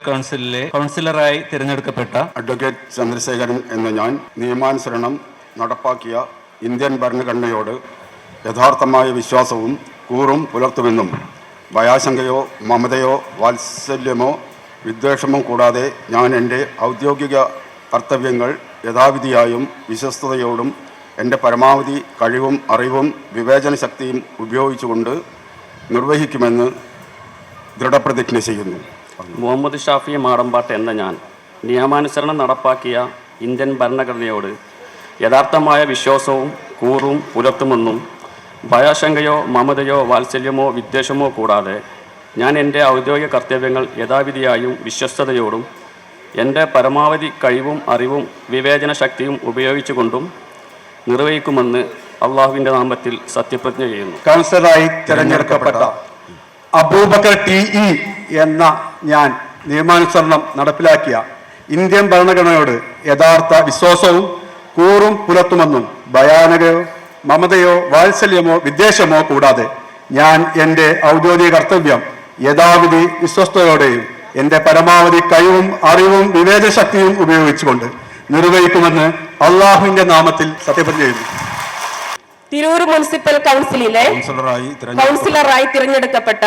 കൗൺസിലിലെ കൗൺസിലറായി തിരഞ്ഞെടുക്കപ്പെട്ട അഡ്വക്കേറ്റ് ചന്ദ്രശേഖരൻ എന്ന ഞാൻ നിയമാനുസരണം നടപ്പാക്കിയ ഇന്ത്യൻ ഭരണഘടനയോട് യഥാർത്ഥമായ വിശ്വാസവും കൂറും പുലർത്തുമെന്നും ഭയാശങ്കയോ മമതയോ വാത്സല്യമോ വിദ്വേഷമോ കൂടാതെ ഞാൻ എന്റെ ഔദ്യോഗിക കർത്തവ്യങ്ങൾ യഥാവിധിയായും വിശ്വസ്തയോടും എന്റെ പരമാവധി കഴിവും അറിവും വിവേചന ശക്തിയും ഉപയോഗിച്ചുകൊണ്ട് നിർവഹിക്കുമെന്ന് ദൃഢപ്രതിജ്ഞ ചെയ്യുന്നു. മുഹമ്മദ് ഷാഫി മാടമ്പാട്ട് എന്ന ഞാൻ നിയമാനുസരണം നടപ്പാക്കിയ ഇന്ത്യൻ ഭരണഘടനയോട് യഥാർത്ഥമായ വിശ്വാസവും കൂറും പുലർത്തുമെന്നും ഭയാശങ്കയോ മമതയോ വാത്സല്യമോ വിദ്വേഷമോ കൂടാതെ ഞാൻ എന്റെ ഔദ്യോഗിക കർത്തവ്യങ്ങൾ യഥാവിധിയായും വിശ്വസ്തയോടും എന്റെ പരമാവധി കഴിവും അറിവും വിവേചന ശക്തിയും ഉപയോഗിച്ചുകൊണ്ടും നിർവഹിക്കുമെന്ന് അള്ളാഹുവിന്റെ നാമത്തിൽ സത്യപ്രതിജ്ഞ ചെയ്യുന്നു. കൗൺസിലറായി തിരഞ്ഞെടുക്കപ്പെട്ട അബൂബക്കർ ടി ഇ എന്ന ഞാൻ നിയമാനുസരണം നടപ്പിലാക്കിയ ഇന്ത്യൻ ഭരണഘടനയോട് യഥാർത്ഥ വിശ്വാസവും കൂറും പുലർത്തുമെന്നും ഭയാനകയോ മമതയോ വാത്സല്യമോ വിദ്വേഷമോ കൂടാതെ ഞാൻ എന്റെ ഔദ്യോഗിക കർത്തവ്യം യഥാവിധി വിശ്വസ്തയോടെയും എന്റെ പരമാവധി കഴിവും അറിവും വിവേചശക്തിയും ഉപയോഗിച്ചുകൊണ്ട് നിർവഹിക്കുമെന്ന് അള്ളാഹുവിന്റെ നാമത്തിൽ സത്യപ്രതിജ്ഞ ചെയ്യുന്നു. തിരൂർ മുനിസിപ്പൽ കൗൺസിലിലെ കൗൺസിലറായി തിരഞ്ഞെടുക്കപ്പെട്ട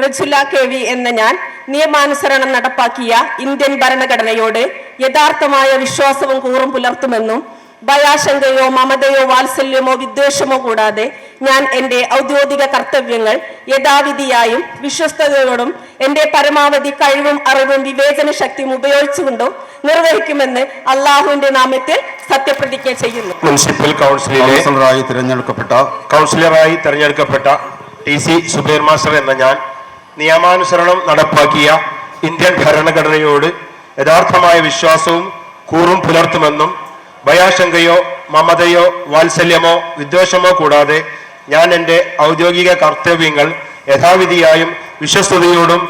റജുല കെ വി എന്ന ഞാൻ നിയമാനുസരണം നടപ്പാക്കിയ ഇന്ത്യൻ ഭരണഘടനയോട് യഥാർത്ഥമായ വിശ്വാസവും കൂറും പുലർത്തുമെന്നും ഭയാശങ്കയോ മമതയോ വാത്സല്യമോ വിദ്വേഷമോ കൂടാതെ ഞാൻ എന്റെ ഔദ്യോഗിക കർത്തവ്യങ്ങൾ യഥാവിധിയായും വിശ്വസ്തയോടും എന്റെ പരമാവധി കഴിവും അറിവും വിവേചന ശക്തിയും ഉപയോഗിച്ചുകൊണ്ടും നിർവഹിക്കുമെന്ന് അള്ളാഹുവിന്റെ നാമത്തിൽ സത്യപ്രതിജ്ഞ ചെയ്യുന്നു. മുനിസിപ്പൽ കൗൺസിലിലെ കൗൺസിലറായി തിരഞ്ഞെടുക്കപ്പെട്ട കൗൺസിലറായി തിരഞ്ഞെടുക്കപ്പെട്ട ടി സി സുബീർ മാസ്റ്റർ എന്ന ഞാൻ നിയമാനുസരണം നടപ്പാക്കിയ ഇന്ത്യൻ ഭരണഘടനയോട് യഥാർത്ഥമായ വിശ്വാസവും കൂറും പുലർത്തുമെന്നും ഭയാശങ്കയോ മമതയോ വാത്സല്യമോ വിദ്വേഷമോ കൂടാതെ ഞാൻ എന്റെ ഔദ്യോഗിക കർത്തവ്യങ്ങൾ യഥാവിധിയായും വിശ്വസ്തയോടും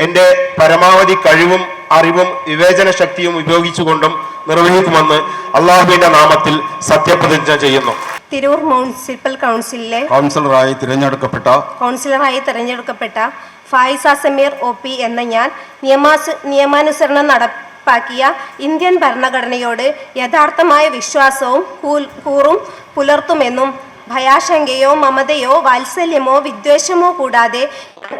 എന്റെ പരമാവധി കഴിവും അറിവും വിവേചന ശക്തിയും ഉപയോഗിച്ചുകൊണ്ടും നിർവഹിക്കുമെന്ന് അള്ളാഹുവിന്റെ നാമത്തിൽ സത്യപ്രതിജ്ഞ ചെയ്യുന്നു. തിരൂർ മുനിസിപ്പൽ കൗൺസിലിലെ കൗൺസിലറായി തിരഞ്ഞെടുക്കപ്പെട്ട കൗൺസിലറായി തിരഞ്ഞെടുക്കപ്പെട്ട ഫായിസ സമീർ ഒ പി എന്ന ഞാൻ നിയമാസ നിയമാനുസരണം നടപ്പാക്കിയ ഇന്ത്യൻ ഭരണഘടനയോട് യഥാർത്ഥമായ വിശ്വാസവും കൂൽ- കൂറും പുലർത്തുമെന്നും ഭയാശങ്കയോ മമതയോ വാത്സല്യമോ വിദ്വേഷമോ കൂടാതെ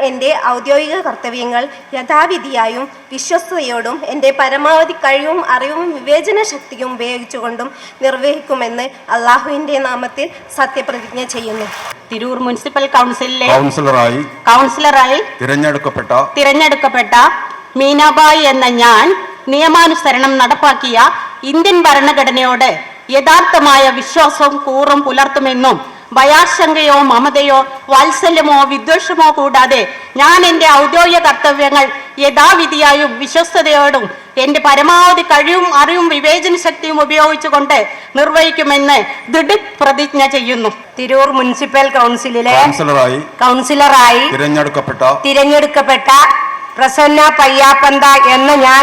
എന്റെ ഔദ്യോഗിക കർത്തവ്യങ്ങൾ യഥാവിധിയായും വിശ്വസ്തയോടും എന്റെ പരമാവധി കഴിവും അറിവും വിവേചന ശക്തിയും ഉപയോഗിച്ചുകൊണ്ടും നിർവഹിക്കുമെന്ന് അള്ളാഹുവിന്റെ നാമത്തിൽ സത്യപ്രതിജ്ഞ ചെയ്യുന്നു. തിരൂർ മുനിസിപ്പൽ കൗൺസിലിലെ കൗൺസിലറായി കൗൺസിലറായി തിരഞ്ഞെടുക്കപ്പെട്ട തിരഞ്ഞെടുക്കപ്പെട്ട മീനാബായി എന്ന ഞാൻ നിയമാനുസരണം നടപ്പാക്കിയ ഇന്ത്യൻ ഭരണഘടനയോട് യഥാർത്ഥമായ വിശ്വാസവും കൂറും പുലർത്തുമെന്നും ഭയാശങ്കയോ മമതയോ വാത്സല്യമോ വിദ്വേഷമോ കൂടാതെ ഞാൻ എന്റെ ഔദ്യോഗിക കർത്തവ്യങ്ങൾ യഥാവിധിയായും വിശ്വസ്തയോടും എന്റെ പരമാവധി കഴിവും അറിവും വിവേചന ശക്തിയും ഉപയോഗിച്ചുകൊണ്ട് നിർവഹിക്കുമെന്ന് ദൃഢപ്രതിജ്ഞ ചെയ്യുന്നു. തിരൂർ മുനിസിപ്പൽ കൗൺസിലിലെ കൗൺസിലറായി കൗൺസിലറായി തിരഞ്ഞെടുക്കപ്പെട്ട തിരഞ്ഞെടുക്കപ്പെട്ട പ്രസന്ന പയ്യാപ്പന്ത എന്ന ഞാൻ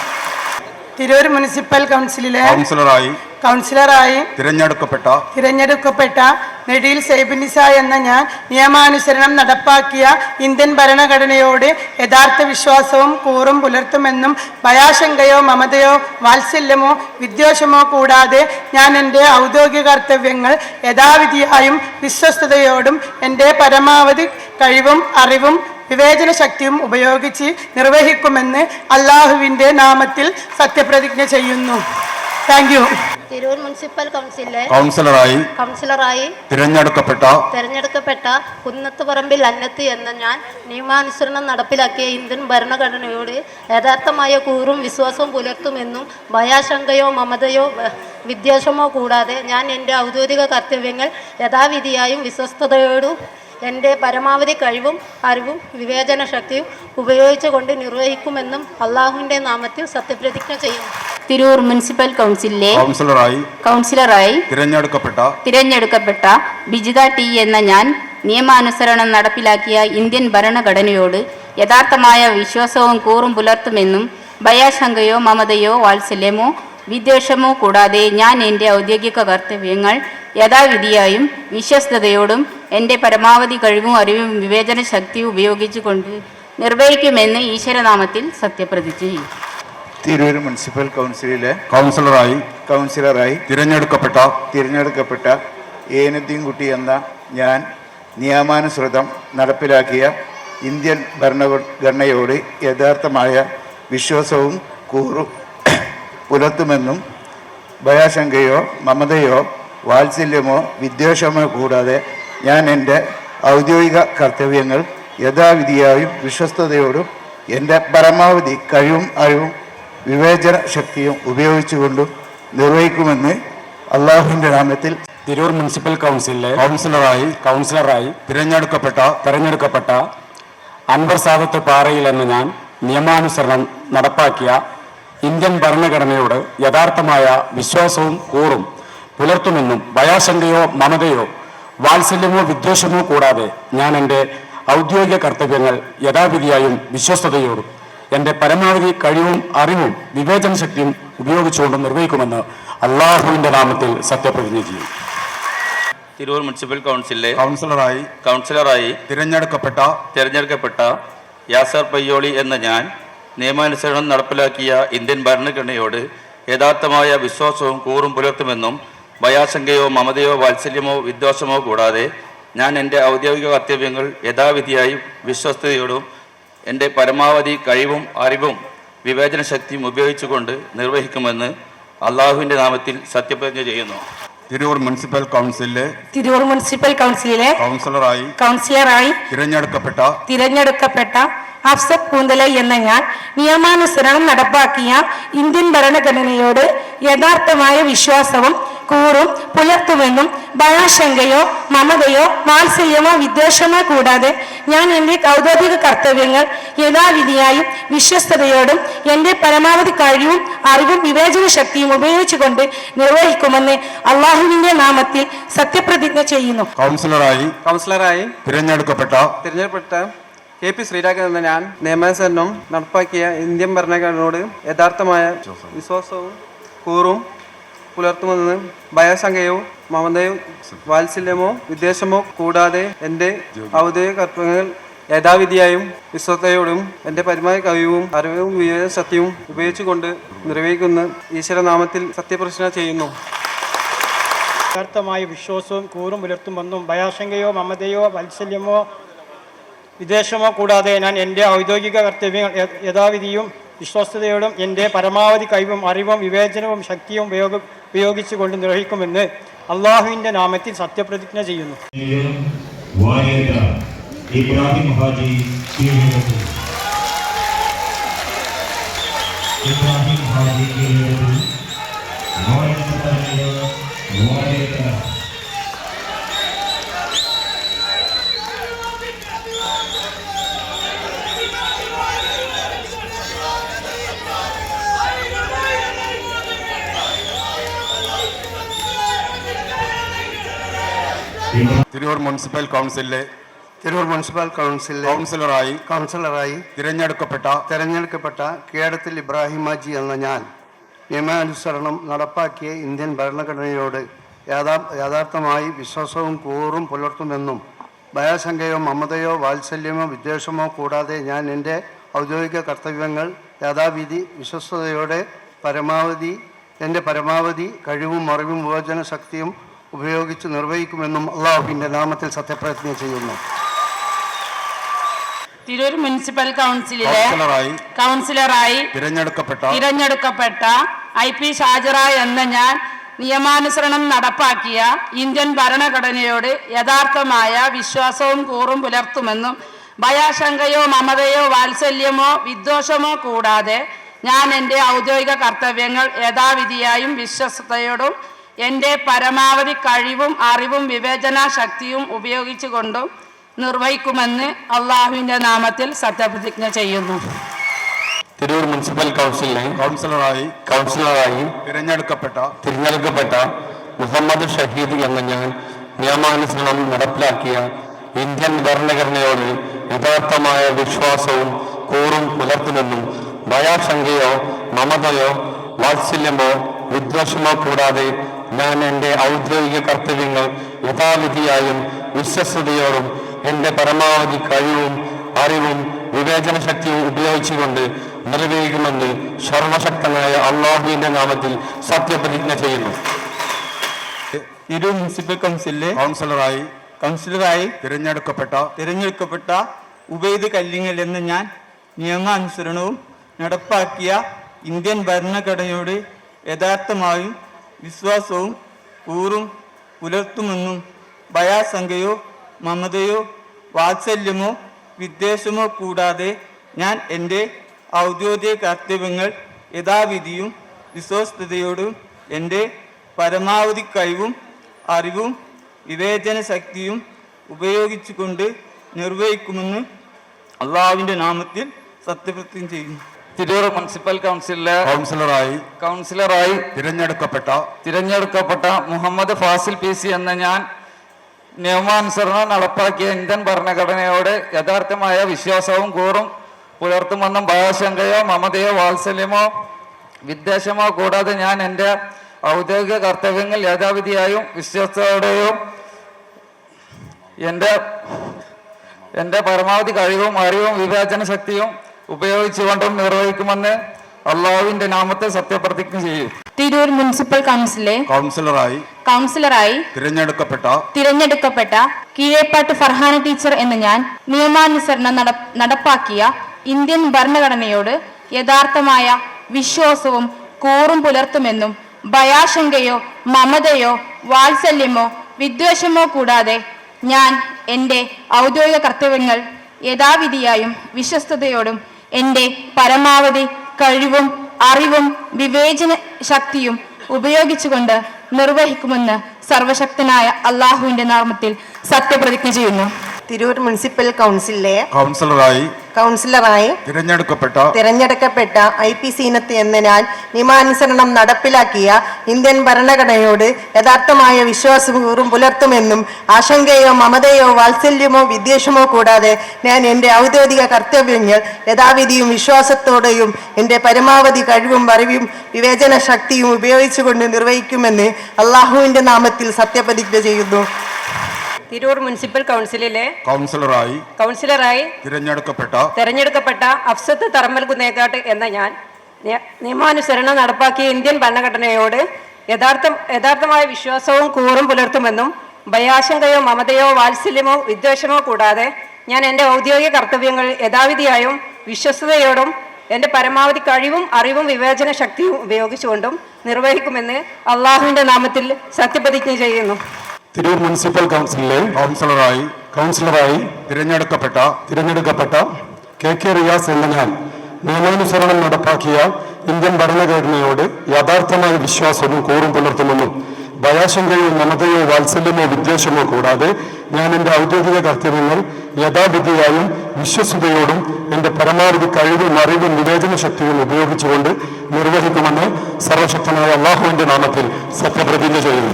തിരൂർ മുനിസിപ്പൽ കൗൺസിലിലെ കൗൺസിലറായി കൗൺസിലറായി തിരഞ്ഞെടുക്കപ്പെട്ട തിരഞ്ഞെടുക്കപ്പെട്ട നെടിയിൽ സൈബിനിസ എന്ന ഞാൻ നിയമാനുസരണം നടപ്പാക്കിയ ഇന്ത്യൻ ഭരണഘടനയോട് യഥാർത്ഥ വിശ്വാസവും കൂറും പുലർത്തുമെന്നും ഭയാശങ്കയോ മമതയോ വാത്സല്യമോ വിദ്വേഷമോ കൂടാതെ ഞാൻ എന്റെ ഔദ്യോഗിക കർത്തവ്യങ്ങൾ യഥാവിധിയായും വിശ്വസ്തയോടും എന്റെ പരമാവധി കഴിവും അറിവും വിവേചന ശക്തിയും ഉപയോഗിച്ച് നിർവഹിക്കുമെന്ന് അള്ളാഹുവിന്റെ നാമത്തിൽ സത്യപ്രതിജ്ഞ ചെയ്യുന്നു. താങ്ക് യു തിരൂർ മുനിസിപ്പൽ കൗൺസിലറായി കൗൺസിലറായി തിരഞ്ഞെടുക്കപ്പെട്ട തിരഞ്ഞെടുക്കപ്പെട്ട കുന്നത്തുപറമ്പിൽ അന്നത്ത് എന്ന ഞാൻ നിയമാനുസരണം നടപ്പിലാക്കിയ ഇന്ത്യൻ ഭരണഘടനയോട് യഥാർത്ഥമായ കൂറും വിശ്വാസവും പുലർത്തുമെന്നും ഭയാശങ്കയോ മമതയോ വിദ്വേഷമോ കൂടാതെ ഞാൻ എന്റെ ഔദ്യോഗിക കർത്തവ്യങ്ങൾ യഥാവിധിയായും വിശ്വസ്തയോടും എന്റെ പരമാവധി കഴിവും അറിവും വിവേചന ശക്തിയും ഉപയോഗിച്ചുകൊണ്ട് നിർവഹിക്കുമെന്നും അള്ളാഹുവിന്റെ നാമത്തിൽ സത്യപ്രതിജ്ഞ ചെയ്യും തിരൂർ മുനിസിപ്പൽ കൗൺസിലിലെ കൗൺസിലറായി കൗൺസിലറായി തിരഞ്ഞെടുക്കപ്പെട്ട തിരഞ്ഞെടുക്കപ്പെട്ട ബിജിത ടി എന്ന ഞാൻ നിയമാനുസരണം നടപ്പിലാക്കിയ ഇന്ത്യൻ ഭരണഘടനയോട് യഥാർത്ഥമായ വിശ്വാസവും കൂറും പുലർത്തുമെന്നും ഭയാശങ്കയോ മമതയോ വാത്സല്യമോ വിദ്വേഷമോ കൂടാതെ ഞാൻ എന്റെ ഔദ്യോഗിക കർത്തവ്യങ്ങൾ യഥാവിധിയായും വിശ്വസ്തയോടും എന്റെ പരമാവധി കഴിവും അറിവും വിവേചന ശക്തിയും ഉപയോഗിച്ചുകൊണ്ട് നിർവഹിക്കുമെന്ന് ഈശ്വരനാമത്തിൽ സത്യപ്രതിജ്ഞ ചെയ്യും. തിരൂർ മുനിസിപ്പൽ കൗൺസിലിലെ കൗൺസിലറായി കൗൺസിലറായി തിരഞ്ഞെടുക്കപ്പെട്ട തിരഞ്ഞെടുക്കപ്പെട്ട ഏനുദ്ദീൻ കുട്ടി എന്ന ഞാൻ നിയമാനുസൃതം നടപ്പിലാക്കിയ ഇന്ത്യൻ ഭരണഘടനയോട് യഥാർത്ഥമായ വിശ്വാസവും കൂറും പുലർത്തുമെന്നും ഭയാശങ്കയോ മമതയോ വാത്സല്യമോ വിദ്വേഷമോ കൂടാതെ ഞാൻ എന്റെ ഔദ്യോഗിക കർത്തവ്യങ്ങൾ യഥാവിധിയായും വിശ്വസ്തയോടും എന്റെ പരമാവധി കഴിവും അറിവും വിവേചന ശക്തിയും ഉപയോഗിച്ചുകൊണ്ടും നിർവഹിക്കുമെന്ന് അള്ളാഹുവിന്റെ നാമത്തിൽ തിരൂർ മുനിസിപ്പൽ കൗൺസിലിലെ കൗൺസിലറായി കൗൺസിലറായി തിരഞ്ഞെടുക്കപ്പെട്ട തിരഞ്ഞെടുക്കപ്പെട്ട അൻവർ സാദത്ത് പാറയിൽ എന്ന് ഞാൻ നിയമാനുസരണം നടപ്പാക്കിയ ഇന്ത്യൻ ഭരണഘടനയോട് യഥാർത്ഥമായ വിശ്വാസവും കൂറും പുലർത്തുമെന്നും ഭയാശങ്കയോ മമതയോ വാത്സല്യമോ വിദ്വേഷമോ കൂടാതെ ഞാൻ എന്റെ ഔദ്യോഗിക കർത്തവ്യങ്ങൾ യഥാവിധിയായും വിശ്വസ്തയോടും എന്റെ പരമാവധി കഴിവും അറിവും വിവേചന ശക്തിയും ഉപയോഗിച്ചുകൊണ്ട് നിർവഹിക്കുമെന്ന് അള്ളാഹുവിന്റെ നാമത്തിൽ സത്യപ്രതിജ്ഞ ചെയ്യും. തിരൂർ മുനിസിപ്പൽ കൗൺസിലിലെ കൗൺസിലറായി കൗൺസിലറായി തിരഞ്ഞെടുക്കപ്പെട്ട തിരഞ്ഞെടുക്കപ്പെട്ട യാസർ പയ്യോളി എന്ന ഞാൻ നിയമാനുസരണം നടപ്പിലാക്കിയ ഇന്ത്യൻ ഭരണഘടനയോട് യഥാർത്ഥമായ വിശ്വാസവും കൂറും പുലർത്തുമെന്നും ഭയാശങ്കയോ മമതയോ വാത്സല്യമോ വിദ്വേഷമോ കൂടാതെ ഞാൻ എന്റെ ഔദ്യോഗിക കർത്തവ്യങ്ങൾ യഥാവിധിയായും വിശ്വസ്തയോടും എന്റെ പരമാവധി കഴിവും അറിവും വിവേചന ശക്തിയും ഉപയോഗിച്ചുകൊണ്ട് നിർവഹിക്കുമെന്ന് അള്ളാഹുവിന്റെ നാമത്തിൽ സത്യപ്രതിജ്ഞ ചെയ്യുന്നു. തിരൂർ മുനിസിപ്പൽ കൗൺസിലിലെ തിരൂർ മുനിസിപ്പൽ കൗൺസിലിലെ കൗൺസിലറായി കൗൺസിലറായി തിരഞ്ഞെടുക്കപ്പെട്ട തിരഞ്ഞെടുക്കപ്പെട്ട അഫ്സത്ത് പൂന്തല എന്ന ഞാൻ നിയമാനുസരണം നടപ്പാക്കിയ ഇന്ത്യൻ ഭരണഘടനയോട് യഥാർത്ഥമായ വിശ്വാസവും കൂറും പുലർത്തുമെന്നും ഭയാശങ്കയോ മമതയോ വാത്സല്യമോ വിദ്വേഷമോ കൂടാതെ ഞാൻ എന്റെ ഔദ്യോഗിക കർത്തവ്യങ്ങൾ യഥാവിധിയായും വിശ്വസ്തയോടും എന്റെ പരമാവധി കഴിവും അറിവും വിവേചന ശക്തിയും ഉപയോഗിച്ചുകൊണ്ട് നിർവഹിക്കുമെന്ന് അള്ളാഹുവിന്റെ നാമത്തിൽ സത്യപ്രതിജ്ഞ ചെയ്യുന്നു. കൗൺസിലറായി കൗൺസിലറായി തിരഞ്ഞെടുക്കപ്പെട്ട തിരഞ്ഞെടുക്കപ്പെട്ട കെ പി ശ്രീരാഗൻ എന്ന ഞാൻ നിയമാനുസരണം നടപ്പാക്കിയ ഇന്ത്യൻ ഭരണഘടനയോട് യഥാർത്ഥമായ വിശ്വാസവും കൂറും പുലർത്തുമെന്ന് ഭയശങ്കയോ മമതയോ വാത്സല്യമോ വിദ്വേഷമോ കൂടാതെ എന്റെ ഔദ്യോഗിക കർത്തവ്യങ്ങൾ യഥാവിധിയായും വിശ്വസ്തയോടും എന്റെ പരിമായ കഴിവും അറിവും വിവേക ശക്തിയും ഉപയോഗിച്ചുകൊണ്ട് നിർവഹിക്കുന്ന ഈശ്വരനാമത്തിൽ സത്യപ്രതിജ്ഞ ചെയ്യുന്നു. യഥാർത്ഥമായ വിശ്വാസവും കൂറും പുലർത്തുമെന്നും ഭയാശങ്കയോ മമതയോ വാത്സല്യമോ വിദേശമോ കൂടാതെ ഞാൻ എന്റെ ഔദ്യോഗിക കർത്തവ്യങ്ങൾ യഥാവിധിയും വിശ്വസ്തയോടും എന്റെ പരമാവധി കഴിവും അറിവും വിവേചനവും ശക്തിയും ഉപയോഗ ഉപയോഗിച്ചുകൊണ്ട് നിർവഹിക്കുമെന്ന് അള്ളാഹുവിന്റെ നാമത്തിൽ സത്യപ്രതിജ്ഞ ചെയ്യുന്നു. ഇബ്രാഹിം ഹാജി ഇബ്രാഹിം ഹാജി തിരൂർ മുനിസിപ്പൽ കൗൺസിലിലെ തിരൂർ മുനിസിപ്പൽ കൗൺസിലിലെ കൗൺസിലറായി കൗൺസിലറായി തിരഞ്ഞെടുക്കപ്പെട്ട തിരഞ്ഞെടുക്കപ്പെട്ട ഇബ്രാഹിം ഹാജി എന്ന ഞാൻ നിയമാനുസരണം നടപ്പാക്കിയ ഇന്ത്യൻ ഭരണഘടനയോട് യാഥാ യഥാർത്ഥമായി വിശ്വാസവും കൂറും പുലർത്തുമെന്നും ഭയാശങ്കയോ മമതയോ വാത്സല്യമോ വിദ്വേഷമോ കൂടാതെ ഞാൻ എന്റെ ഔദ്യോഗിക കർത്തവ്യങ്ങൾ യഥാവിധി വിശ്വസ്തയോടെ പരമാവധി എന്റെ പരമാവധി കഴിവും അറിവും വിവേചന ശക്തിയും ഉപയോഗിച്ച് നിർവഹിക്കുമെന്നും അള്ളാഹുവിന്റെ നാമത്തിൽ സത്യപ്രതിജ്ഞ ചെയ്യുന്നു. തിരൂർ മുനിസിപ്പൽ കൗൺസിലിലെ കൗൺസിലറായി കൗൺസിലറായി തിരഞ്ഞെടുക്കപ്പെട്ട തിരഞ്ഞെടുക്കപ്പെട്ട ഐ പി ഷാജറ എന്ന ഞാൻ നിയമാനുസരണം നടപ്പാക്കിയ ഇന്ത്യൻ ഭരണഘടനയോട് യഥാർത്ഥമായ വിശ്വാസവും കൂറും പുലർത്തുമെന്നും ഭയാശങ്കയോ മമതയോ വാത്സല്യമോ വിദ്വേഷമോ കൂടാതെ ഞാൻ എന്റെ ഔദ്യോഗിക കർത്തവ്യങ്ങൾ യഥാവിധിയായും വിശ്വസ്തയോടും എന്റെ പരമാവധി കഴിവും അറിവും വിവേചന ശക്തിയും ഉപയോഗിച്ചുകൊണ്ടും നിർവഹിക്കുമെന്ന് അള്ളാഹുവിന്റെ നാമത്തിൽ സത്യപ്രതിജ്ഞ ചെയ്യുന്നു. തിരൂർ മുനിസിപ്പൽ കൗൺസിലിനെ കൗൺസിലറായി കൗൺസിലറായി തിരഞ്ഞെടുക്കപ്പെട്ട തിരഞ്ഞെടുക്കപ്പെട്ട മുഹമ്മദ് ഷഹീദ് എന്ന ഞാൻ നിയമാനുസരണം നടപ്പിലാക്കിയ ഇന്ത്യൻ ഭരണഘടനയോട് യഥാർത്ഥമായ വിശ്വാസവും കൂറും പുലർത്തുമെന്നും ഭയാശങ്കയോ മമതയോ വാത്സല്യമോ വിദ്വേഷമോ കൂടാതെ ഞാൻ എന്റെ ഔദ്യോഗിക കർത്തവ്യങ്ങൾ യഥാവിധിയായും വിശ്വസ്തയോടും എന്റെ പരമാവധി കഴിവും അറിവും വിവേചന ശക്തിയും ഉപയോഗിച്ചുകൊണ്ട് നിർവഹിക്കുമെന്ന് സർവശക്തനായ അള്ളാഹുവിന്റെ നാമത്തിൽ സത്യപ്രതിജ്ഞ ചെയ്യുന്നു. ഇരു മുനിസിപ്പൽ കൗൺസിലിലെ കൗൺസിലറായി കൗൺസിലറായി തിരഞ്ഞെടുക്കപ്പെട്ട തിരഞ്ഞെടുക്കപ്പെട്ട ഉബൈദ് കല്ലിങ്ങൽ എന്ന് ഞാൻ നിയമാനുസരണവും നടപ്പാക്കിയ ഇന്ത്യൻ ഭരണഘടനയോട് യഥാർത്ഥമായും വിശ്വാസവും കൂറും പുലർത്തുമെന്നും ഭയാശങ്കയോ മമതയോ വാത്സല്യമോ വിദ്വേഷമോ കൂടാതെ ഞാൻ എന്റെ ഔദ്യോഗിക കർത്തവ്യങ്ങൾ യഥാവിധിയും വിശ്വസ്തയോടും എന്റെ പരമാവധി കഴിവും അറിവും വിവേചന ശക്തിയും ഉപയോഗിച്ചുകൊണ്ട് നിർവഹിക്കുമെന്ന് അള്ളാഹുവിന്റെ നാമത്തിൽ സത്യപ്രതിജ്ഞ ചെയ്യുന്നു. തിരൂർ മുനിസിപ്പൽ കൗൺസിലിലെ കൗൺസിലറായി കൗൺസിലറായി തിരഞ്ഞെടുക്കപ്പെട്ട തിരഞ്ഞെടുക്കപ്പെട്ട മുഹമ്മദ് ഫാസിൽ പി സി എന്ന ഞാൻ നിയമാനുസരണം നടപ്പാക്കിയ ഇന്ത്യൻ ഭരണഘടനയോട് യഥാർത്ഥമായ വിശ്വാസവും കൂറും പുലർത്തുമെന്നും ഭാവശങ്കയോ മമതയോ വാത്സല്യമോ വിദ്വേഷമോ കൂടാതെ ഞാൻ എന്റെ ഔദ്യോഗിക കർത്തവ്യങ്ങൾ യഥാവിധിയായും വിശ്വസ്തയോടെയും എന്റെ എന്റെ പരമാവധി കഴിവും അറിവും വിവേചന ശക്തിയും ഉപയോഗിച്ചുകൊണ്ടും നിർവഹിക്കുമെന്ന് അള്ളാഹുവിന്റെ നാമത്തെ സത്യപ്രതിജ്ഞ ചെയ്യും. തിരൂർ മുനിസിപ്പൽ കൗൺസിലെ കൗൺസിലറായി കൗൺസിലറായി തിരഞ്ഞെടുക്കപ്പെട്ട തിരഞ്ഞെടുക്കപ്പെട്ട കീഴേപ്പാട്ട് ഫർഹാന ടീച്ചർ എന്ന ഞാൻ നിയമാനുസരണം നടപ്പാക്കിയ ഇന്ത്യൻ ഭരണഘടനയോട് യഥാർത്ഥമായ വിശ്വാസവും കൂറും പുലർത്തുമെന്നും ഭയാശങ്കയോ മമതയോ വാത്സല്യമോ വിദ്വേഷമോ കൂടാതെ ഞാൻ എന്റെ ഔദ്യോഗിക കർത്തവ്യങ്ങൾ യഥാവിധിയായും വിശ്വസ്തയോടും എന്റെ പരമാവധി കഴിവും അറിവും വിവേചന ശക്തിയും ഉപയോഗിച്ചുകൊണ്ട് നിർവഹിക്കുമെന്ന് സർവശക്തനായ അള്ളാഹുവിന്റെ നാമത്തിൽ സത്യപ്രതിജ്ഞ ചെയ്യുന്നു. തിരൂർ മുനിസിപ്പൽ കൗൺസിലിലെ കൗൺസിലറായി കൗൺസിലറായി തിരഞ്ഞെടുക്കപ്പെട്ട തിരഞ്ഞെടുക്കപ്പെട്ട ഐ പി സീനത്ത് എന്ന് ഞാൻ നിയമാനുസരണം നടപ്പിലാക്കിയ ഇന്ത്യൻ ഭരണഘടനയോട് യഥാർത്ഥമായ വിശ്വാസപൂർവം പുലർത്തുമെന്നും ആശങ്കയോ മമതയോ വാത്സല്യമോ വിദ്വേഷമോ കൂടാതെ ഞാൻ എന്റെ ഔദ്യോഗിക കർത്തവ്യങ്ങൾ യഥാവിധിയും വിശ്വാസത്തോടെയും എന്റെ പരമാവധി കഴിവും അറിവും വിവേചന ശക്തിയും ഉപയോഗിച്ചുകൊണ്ട് നിർവഹിക്കുമെന്ന് അള്ളാഹുവിന്റെ നാമത്തിൽ സത്യപ്രതിജ്ഞ ചെയ്യുന്നു. തിരൂർ മുനിസിപ്പൽ കൗൺസിലിലെ കൗൺസിലറായി കൗൺസിലറായി തിരഞ്ഞെടുക്കപ്പെട്ട തെരഞ്ഞെടുക്കപ്പെട്ട അഫ്സത്ത് തറമ്മൽ കുന്നേക്കാട്ട് എന്ന ഞാൻ നിയ- നിയമാനുസരണം നടപ്പാക്കിയ ഇന്ത്യൻ ഭരണഘടനയോട് യഥാർത്ഥ യഥാർത്ഥമായ വിശ്വാസവും കൂറും പുലർത്തുമെന്നും ഭയാശങ്കയോ മമതയോ വാത്സല്യമോ വിദ്വേഷമോ കൂടാതെ ഞാൻ എന്റെ ഔദ്യോഗിക കർത്തവ്യങ്ങൾ യഥാവിധിയായും വിശ്വസ്തയോടും എന്റെ പരമാവധി കഴിവും അറിവും വിവേചന ശക്തിയും ഉപയോഗിച്ചുകൊണ്ടും നിർവഹിക്കുമെന്ന് അള്ളാഹുവിന്റെ നാമത്തിൽ സത്യപ്രതിജ്ഞ ചെയ്യുന്നു. തിരൂർ മുനിസിപ്പൽ കൗൺസിലിലെ കൗൺസിലറായി കൗൺസിലറായി തിരഞ്ഞെടുക്കപ്പെട്ട തിരഞ്ഞെടുക്കപ്പെട്ട കെ കെ റിയാസ് എന്ന ഞാൻ നിയമാനുസരണം നടപ്പാക്കിയ ഇന്ത്യൻ ഭരണഘടനയോട് യഥാർത്ഥമായ വിശ്വാസവും കൂറും പുലർത്തുമെന്നും ഭയാശങ്കയോ മമതയോ വാത്സല്യമോ വിദ്വേഷമോ കൂടാതെ ഞാൻ എന്റെ ഔദ്യോഗിക കർത്തവ്യങ്ങൾ യഥാവിധിയായും വിശ്വസ്തയോടും എന്റെ പരമാവധി കഴിവും അറിവും വിവേചന ശക്തിയും ഉപയോഗിച്ചുകൊണ്ട് നിർവഹിക്കുമെന്ന് സർവശക്തനായ അള്ളാഹുവിന്റെ നാമത്തിൽ സത്യപ്രതിജ്ഞ ചെയ്യുന്നു.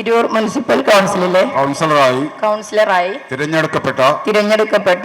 തിരൂർ മുനിസിപ്പൽ കൗൺസിലിലെ കൗൺസിലറായി കൗൺസിലറായി തിരഞ്ഞെടുക്കപ്പെട്ട തിരഞ്ഞെടുക്കപ്പെട്ട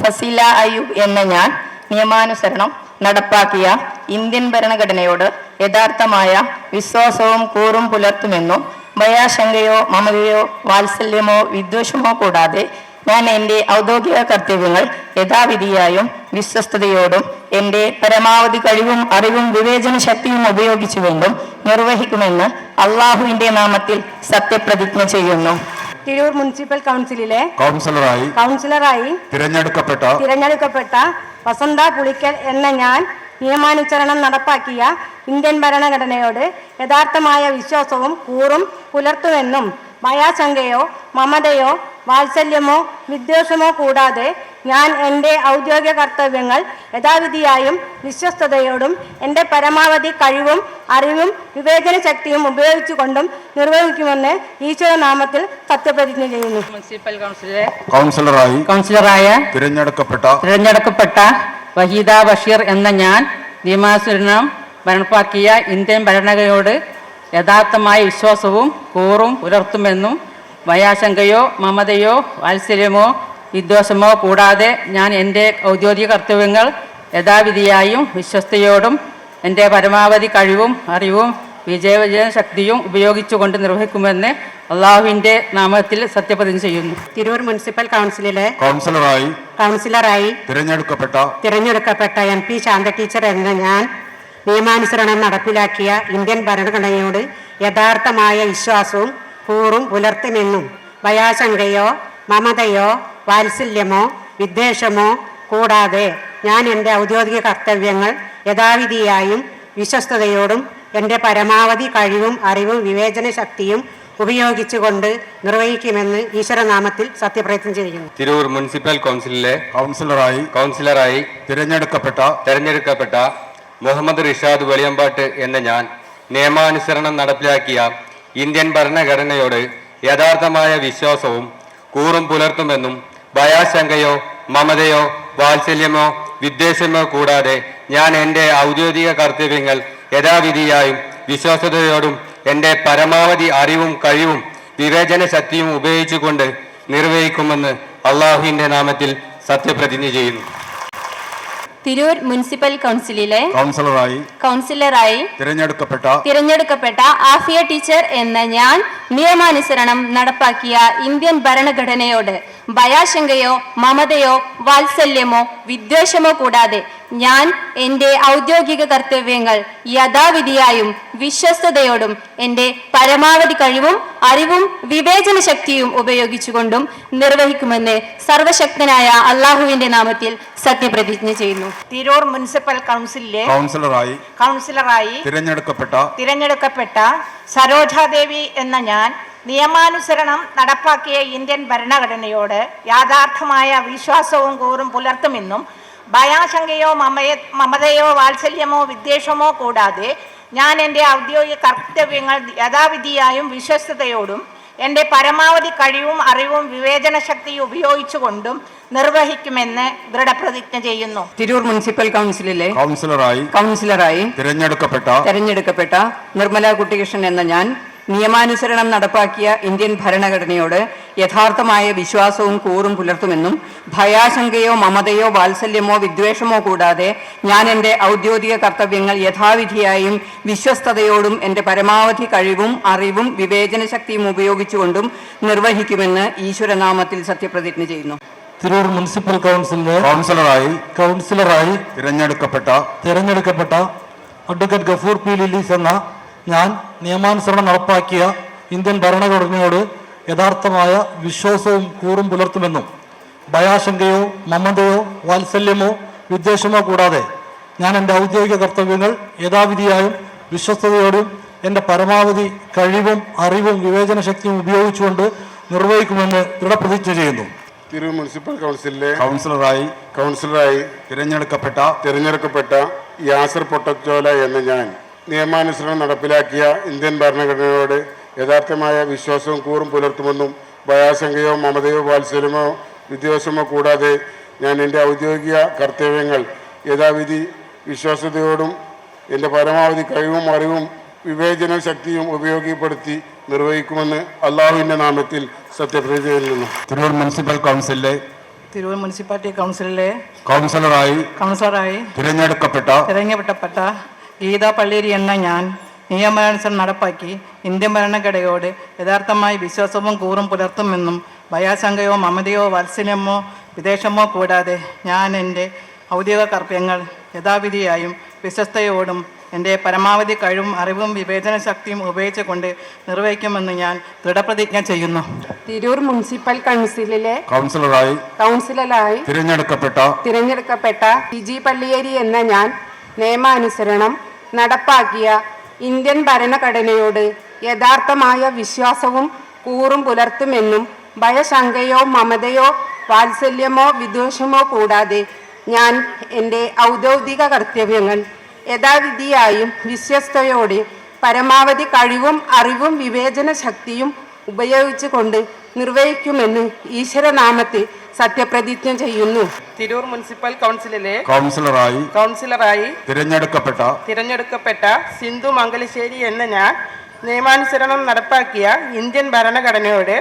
ഫസീല അയ്യൂബ് എന്ന ഞാൻ നിയമാനുസരണം നടപ്പാക്കിയ ഇന്ത്യൻ ഭരണഘടനയോട് യഥാർത്ഥമായ വിശ്വാസവും കൂറും പുലർത്തുമെന്നും ഭയാശങ്കയോ മമതയോ വാത്സല്യമോ വിദ്വേഷമോ കൂടാതെ ഞാൻ എന്റെ ഔദ്യോഗിക കർത്തവ്യങ്ങൾ യഥാവിധിയായും വിശ്വസ്തയോടും എന്റെ പരമാവധി കഴിവും അറിവും വിവേചന ശക്തിയും ഉപയോഗിച്ചുകൊണ്ടും നിർവഹിക്കുമെന്ന് അള്ളാഹുവിന്റെ നാമത്തിൽ സത്യപ്രതിജ്ഞ ചെയ്യുന്നു. തിരൂർ മുനിസിപ്പൽ കൗൺസിലിലെ കൗൺസിലറായി കൗൺസിലറായി തിരഞ്ഞെടുക്കപ്പെട്ട തിരഞ്ഞെടുക്കപ്പെട്ട വസന്ത പുളിക്കൽ എന്ന ഞാൻ നിയമാനുസരണം നടപ്പാക്കിയ ഇന്ത്യൻ ഭരണഘടനയോട് യഥാർത്ഥമായ വിശ്വാസവും കൂറും പുലർത്തുമെന്നും ഭയാശങ്കയോ മമതയോ വാത്സല്യമോ വിദ്വേഷമോ കൂടാതെ ഞാൻ എന്റെ ഔദ്യോഗിക കർത്തവ്യങ്ങൾ യഥാവിധിയായും വിശ്വസ്തയോടും എന്റെ പരമാവധി കഴിവും അറിവും വിവേചന ശക്തിയും ഉപയോഗിച്ചുകൊണ്ടും നിർവഹിക്കുമെന്ന് ഈശ്വരനാമത്തിൽ സത്യപ്രതിജ്ഞ ചെയ്യുന്നു. മുനിസിപ്പൽ കൗൺസിലറെ കൗൺസിലറായി കൗൺസിലറായ തിരഞ്ഞെടുക്കപ്പെട്ട തിരഞ്ഞെടുക്കപ്പെട്ട വഹീദ ബഷീർ എന്ന ഞാൻ നിയമാസുരണം നടപ്പാക്കിയ ഇന്ത്യൻ ഭരണഘടനയോട് യഥാർത്ഥമായ വിശ്വാസവും കൂറും പുലർത്തുമെന്നും ഭയാശങ്കയോ മമതയോ വാത്സല്യമോ വിദ്വേഷമോ കൂടാതെ ഞാൻ എന്റെ ഔദ്യോഗിക കർത്തവ്യങ്ങൾ യഥാവിധിയായും വിശ്വസ്തയോടും എന്റെ പരമാവധി കഴിവും അറിവും വിജയവിജയ ശക്തിയും ഉപയോഗിച്ചുകൊണ്ട് നിർവഹിക്കുമെന്ന് അള്ളാഹുവിന്റെ നാമത്തിൽ സത്യപ്രതിജ്ഞ ചെയ്യുന്നു. തിരൂർ മുനിസിപ്പൽ കൗൺസിലിലെ കൗൺസിലറായി കൗൺസിലറായി തിരഞ്ഞെടുക്കപ്പെട്ട തിരഞ്ഞെടുക്കപ്പെട്ട എം പി ശാന്ത ടീച്ചർ എന്ന ഞാൻ നിയമാനുസരണം നടപ്പിലാക്കിയ ഇന്ത്യൻ ഭരണഘടനയോട് യഥാർത്ഥമായ വിശ്വാസവും കൂറും പുലർത്തുമെന്നും ഭയാശങ്കയോ മമതയോ വാത്സല്യമോ വിദ്വേഷമോ കൂടാതെ ഞാൻ എന്റെ ഔദ്യോഗിക കർത്തവ്യങ്ങൾ യഥാവിധിയായും വിശ്വസ്തയോടും എന്റെ പരമാവധി കഴിവും അറിവും വിവേചന ശക്തിയും ഉപയോഗിച്ചുകൊണ്ട് നിർവഹിക്കുമെന്ന് ഈശ്വരനാമത്തിൽ സത്യപ്രയത്നം ചെയ്യുന്നു. തിരൂർ മുനിസിപ്പൽ കൗൺസിലിലെ കൗൺസിലറായി കൗൺസിലറായി തിരഞ്ഞെടുക്കപ്പെട്ട തിരഞ്ഞെടുക്കപ്പെട്ട മുഹമ്മദ് റിഷാദ് വെളിയമ്പാട്ട് എന്ന ഞാൻ നിയമാനുസരണം നടപ്പിലാക്കിയ ഇന്ത്യൻ ഭരണഘടനയോട് യഥാർത്ഥമായ വിശ്വാസവും കൂറും പുലർത്തുമെന്നും ഭയാശങ്കയോ മമതയോ വാത്സല്യമോ വിദ്വേഷമോ കൂടാതെ ഞാൻ എന്റെ ഔദ്യോഗിക കർത്തവ്യങ്ങൾ യഥാവിധിയായും വിശ്വാസതയോടും എന്റെ പരമാവധി അറിവും കഴിവും വിവേചന ശക്തിയും ഉപയോഗിച്ചുകൊണ്ട് നിർവഹിക്കുമെന്ന് അള്ളാഹുവിന്റെ നാമത്തിൽ സത്യപ്രതിജ്ഞ ചെയ്യുന്നു. തിരൂർ മുനിസിപ്പൽ കൗൺസിലിലെ കൗൺസിലറായി കൗൺസിലറായി തിരഞ്ഞെടുക്കപ്പെട്ട തിരഞ്ഞെടുക്കപ്പെട്ട ആഫിയ ടീച്ചർ എന്ന ഞാൻ നിയമാനുസരണം നടപ്പാക്കിയ ഇന്ത്യൻ ഭരണഘടനയോട് ഭയാശങ്കയോ മമതയോ വാത്സല്യമോ വിദ്വേഷമോ കൂടാതെ ഞാൻ എന്റെ ഔദ്യോഗിക കർത്തവ്യങ്ങൾ യഥാവിധിയായും വിശ്വസ്തയോടും എന്റെ പരമാവധി കഴിവും അറിവും വിവേചന ശക്തിയും ഉപയോഗിച്ചുകൊണ്ടും നിർവഹിക്കുമെന്ന് സർവശക്തനായ അള്ളാഹുവിന്റെ നാമത്തിൽ സത്യപ്രതിജ്ഞ ചെയ്യുന്നു. തിരൂർ മുനിസിപ്പൽ കൗൺസിലിലെ കൗൺസിലറായി കൗൺസിലറായി തിരഞ്ഞെടുക്കപ്പെട്ട തിരഞ്ഞെടുക്കപ്പെട്ട സരോജാദേവി എന്ന ഞാൻ നിയമാനുസരണം നടപ്പാക്കിയ ഇന്ത്യൻ ഭരണഘടനയോട് യാഥാർത്ഥമായ വിശ്വാസവും കൂറും പുലർത്തുമെന്നും ഭയാശങ്കയോ മമയ മമതയോ വാത്സല്യമോ വിദ്വേഷമോ കൂടാതെ ഞാൻ എന്റെ ഔദ്യോഗിക കർത്തവ്യങ്ങൾ യഥാവിധിയായും വിശ്വസ്തയോടും എന്റെ പരമാവധി കഴിവും അറിവും വിവേചന ശക്തിയും ഉപയോഗിച്ചുകൊണ്ടും നിർവഹിക്കുമെന്ന് ദൃഢപ്രതിജ്ഞ ചെയ്യുന്നു. തിരൂർ മുനിസിപ്പൽ കൗൺസിലിലെ കൗൺസിലറായി കൗൺസിലറായി തിരഞ്ഞെടുക്കപ്പെട്ട തിരഞ്ഞെടുക്കപ്പെട്ട നിർമ്മല കുട്ടികൃഷ്ണൻ എന്ന ഞാൻ നിയമാനുസരണം നടപ്പാക്കിയ ഇന്ത്യൻ ഭരണഘടനയോട് യഥാർത്ഥമായ വിശ്വാസവും കൂറും പുലർത്തുമെന്നും ഭയാശങ്കയോ മമതയോ വാത്സല്യമോ വിദ്വേഷമോ കൂടാതെ ഞാൻ എന്റെ ഔദ്യോഗിക കർത്തവ്യങ്ങൾ യഥാവിധിയായും വിശ്വസ്തയോടും എന്റെ പരമാവധി കഴിവും അറിവും വിവേചന ശക്തിയും ഉപയോഗിച്ചുകൊണ്ടും നിർവഹിക്കുമെന്ന് ഈശ്വരനാമത്തിൽ സത്യപ്രതിജ്ഞ ചെയ്യുന്നു. തിരൂർ മുനിസിപ്പൽ കൗൺസിലിലെ കൗൺസിലറായി കൗൺസിലറായി തിരഞ്ഞെടുക്കപ്പെട്ട തിരഞ്ഞെടുക്കപ്പെട്ട അഡ്വക്കേറ്റ് ഗഫൂർ പി ലിലീസ് എന്ന ഞാൻ നിയമാനുസരണം നടപ്പാക്കിയ ഇന്ത്യൻ ഭരണഘടനയോട് യഥാർത്ഥമായ വിശ്വാസവും കൂറും പുലർത്തുമെന്നും ഭയാശങ്കയോ മമതയോ വാത്സല്യമോ വിദ്വേഷമോ കൂടാതെ ഞാൻ എന്റെ ഔദ്യോഗിക കർത്തവ്യങ്ങൾ യഥാവിധിയായും വിശ്വസ്തയോടും എന്റെ പരമാവധി കഴിവും അറിവും വിവേചന ശക്തിയും ഉപയോഗിച്ചുകൊണ്ട് നിർവഹിക്കുമെന്ന് ദൃഢപ്രതിജ്ഞ ചെയ്യുന്നു. തിരൂർ മുനിസിപ്പൽ കൗൺസിലിലെ കൗൺസിലറായി കൗൺസിലറായി തിരഞ്ഞെടുക്കപ്പെട്ട തിരഞ്ഞെടുക്കപ്പെട്ട യാസർ പൊട്ടച്ചോല എന്ന ഞാൻ നിയമാനുസരണം നടപ്പിലാക്കിയ ഇന്ത്യൻ ഭരണഘടനയോട് യഥാർത്ഥമായ വിശ്വാസവും കൂറും പുലർത്തുമെന്നും ഭയാശങ്കയോ മമതയോ വാത്സല്യമോ വിദ്വേഷമോ കൂടാതെ ഞാൻ എന്റെ ഔദ്യോഗിക കർത്തവ്യങ്ങൾ യഥാവിധി വിശ്വാസ്യതയോടും എന്റെ പരമാവധി കഴിവും അറിവും വിവേചന ശക്തിയും ഉപയോഗപ്പെടുത്തി നിർവഹിക്കുമെന്ന് അള്ളാഹുവിന്റെ നാമത്തിൽ സത്യപ്രതിജ്ഞ ചെയ്യുന്നു തിരൂർ മുനിസിപ്പൽ കൗൺസിലിലെ തിരൂർ മുനിസിപ്പാലിറ്റി കൗൺസിലിലെ കൗൺസിലറായി കൗൺസിലറായി തിരഞ്ഞെടുക്കപ്പെട്ട തിരഞ്ഞെടുക്കപ്പെട്ട ഗീതാ പള്ളിരി എന്ന ഞാൻ നിയമാനുസരണം നടപ്പാക്കി ഇന്ത്യൻ ഭരണഘടനയോട് യഥാർത്ഥമായി വിശ്വാസവും കൂറും പുലർത്തുമെന്നും ഭയാശങ്കയോ മമതയോ വാത്സല്യമോ വിദേശമോ കൂടാതെ ഞാൻ എന്റെ ഔദ്യോഗിക കർത്തവ്യങ്ങൾ യഥാവിധിയായും വിശ്വസ്തയോടും എന്റെ പരമാവധി കഴിവും അറിവും വിവേചന ശക്തിയും ഉപയോഗിച്ചുകൊണ്ട് നിർവഹിക്കുമെന്ന് ഞാൻ ദൃഢപ്രതിജ്ഞ ചെയ്യുന്നു. തിരൂർ മുനിസിപ്പൽ കൗൺസിലിലെ കൗൺസിലറായി കൗൺസിലറായി തിരഞ്ഞെടുക്കപ്പെട്ട തിരഞ്ഞെടുക്കപ്പെട്ട ടിജി പള്ളിയേരി എന്ന ഞാൻ നിയമാനുസരണം നടപ്പാക്കിയ ഇന്ത്യൻ ഭരണഘടനയോട് യഥാർത്ഥമായ വിശ്വാസവും കൂറും പുലർത്തുമെന്നും ഭയശങ്കയോ മമതയോ വാത്സല്യമോ വിദ്വേഷമോ കൂടാതെ ഞാൻ എന്റെ ഔദ്യോഗിക കർത്തവ്യങ്ങൾ യഥാവിധിയായും വിശ്വസ്തയോടെ പരമാവധി കഴിവും അറിവും വിവേചന ശക്തിയും ഉപയോഗിച്ചുകൊണ്ട് നിർവഹിക്കുമെന്ന് ഈശ്വരനാമത്തിൽ സത്യപ്രതിജ്ഞ ചെയ്യുന്നു. തിരൂർ മുനിസിപ്പൽ കൗൺസിലിലെ കൗൺസിലറായി കൗൺസിലറായി തിരഞ്ഞെടുക്കപ്പെട്ട തിരഞ്ഞെടുക്കപ്പെട്ട സിന്ധു മംഗലശ്ശേരി എന്ന ഞാൻ നിയമാനുസരണം നടപ്പാക്കിയ ഇന്ത്യൻ ഭരണഘടനയോട്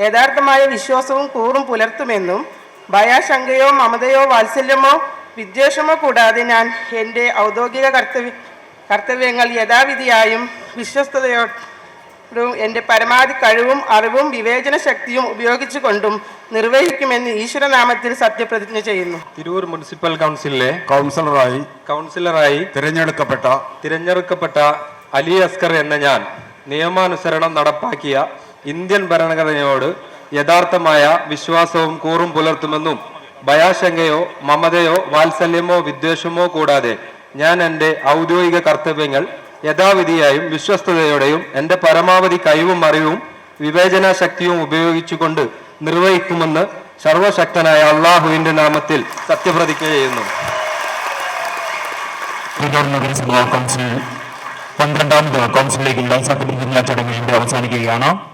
യഥാർത്ഥമായ വിശ്വാസവും കൂറും പുലർത്തുമെന്നും ഭയാശങ്കയോ മമതയോ വാത്സല്യമോ വിദ്വേഷമോ കൂടാതെ ഞാൻ എന്റെ ഔദ്യോഗിക കർത്തവ്യ കർത്തവ്യങ്ങൾ യഥാവിധിയായും വിശ്വസ്തയോടും എന്റെ പരമാവധി കഴിവും അറിവും വിവേചന ശക്തിയും ഉപയോഗിച്ചുകൊണ്ടും നിർവഹിക്കുമെന്ന് ഈശ്വരനാമത്തിൽ സത്യപ്രതിജ്ഞ ചെയ്യുന്നു. തിരൂർ മുനിസിപ്പൽ കൗൺസിലിലെ കൗൺസിലറായി കൗൺസിലറായി തിരഞ്ഞെടുക്കപ്പെട്ട തിരഞ്ഞെടുക്കപ്പെട്ട അലി അസ്കർ എന്ന ഞാൻ നിയമാനുസരണം നടപ്പാക്കിയ ഇന്ത്യൻ ഭരണഘടനയോട് യഥാർത്ഥമായ വിശ്വാസവും കൂറും പുലർത്തുമെന്നും ഭയാശങ്കയോ മമതയോ വാത്സല്യമോ വിദ്വേഷമോ കൂടാതെ ഞാൻ എന്റെ ഔദ്യോഗിക കർത്തവ്യങ്ങൾ യഥാവിധിയായും വിശ്വസ്തയോടെയും എന്റെ പരമാവധി കഴിവും അറിവും വിവേചന ശക്തിയും ഉപയോഗിച്ചുകൊണ്ട് നിർവഹിക്കുമെന്ന് സർവശക്തനായ അള്ളാഹുവിന്റെ നാമത്തിൽ സത്യപ്രതിജ്ഞ ചെയ്യുന്നു. പന്ത്രണ്ടാം കൗൺസിൽ പന്ത്രണ്ടാമത് കൗൺസിലിലേക്കുള്ള സത്യപ്രതിജ്ഞ ചടങ്ങ് ഇവിടെ അവസാനിക്കുകയാണ്.